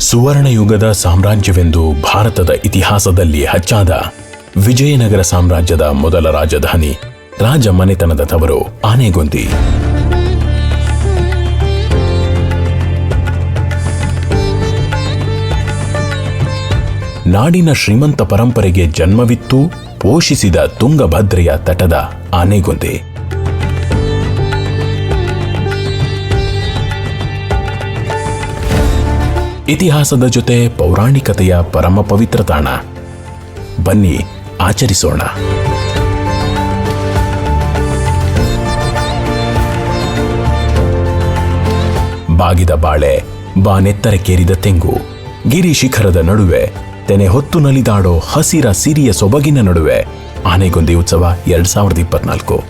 ಸುವರ್ಣಯುಗದ ಸಾಮ್ರಾಜ್ಯವೆಂದು ಭಾರತದ ಇತಿಹಾಸದಲ್ಲಿ ಹಚ್ಚಾದ ವಿಜಯನಗರ ಸಾಮ್ರಾಜ್ಯದ ಮೊದಲ ರಾಜಧಾನಿ, ರಾಜ ಮನೆತನದ ತವರು ಆನೆಗೊಂದಿ. ನಾಡಿನ ಶ್ರೀಮಂತ ಪರಂಪರೆಗೆ ಜನ್ಮವಿತ್ತು ಪೋಷಿಸಿದ ತುಂಗಭದ್ರೆಯ ತಟದ ಆನೆಗೊಂದಿ. ಇತಿಹಾಸದ ಜೊತೆ ಪೌರಾಣಿಕತೆಯ ಪರಮ ಪವಿತ್ರ ತಾಣ. ಬನ್ನಿ ಆಚರಿಸೋಣ. ಬಾಗಿದ ಬಾಳೆ ಬಾನೆತ್ತರಕ್ಕೇರಿದ ತೆಂಗು, ಗಿರಿ ಶಿಖರದ ನಡುವೆ, ತೆನೆ ಹೊತ್ತು ನಲಿದಾಡೋ ಹಸಿರ ಸಿರಿಯ ಸೊಬಗಿನ ನಡುವೆ, ಆನೆಗೊಂದಿ ಉತ್ಸವ ಎರಡ್ ಸಾವಿರದ ಇಪ್ಪತ್ನಾಲ್ಕು.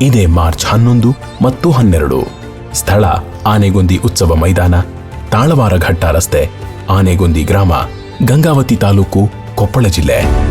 ಇದೇ ಮಾರ್ಚ್ ಹನ್ನೊಂದು ಮತ್ತು ಹನ್ನೆರಡು. ಸ್ಥಳ ಆನೆಗೊಂದಿ ಉತ್ಸವ ಮೈದಾನ ತಾಳವಾರ ಘಟ್ಟ ರಸ್ತೆ ಆನೆಗೊಂದಿ ಗ್ರಾಮ ಗಂಗಾವತಿ ತಾಲೂಕು ಕೊಪ್ಪಳ ಜಿಲ್ಲೆ.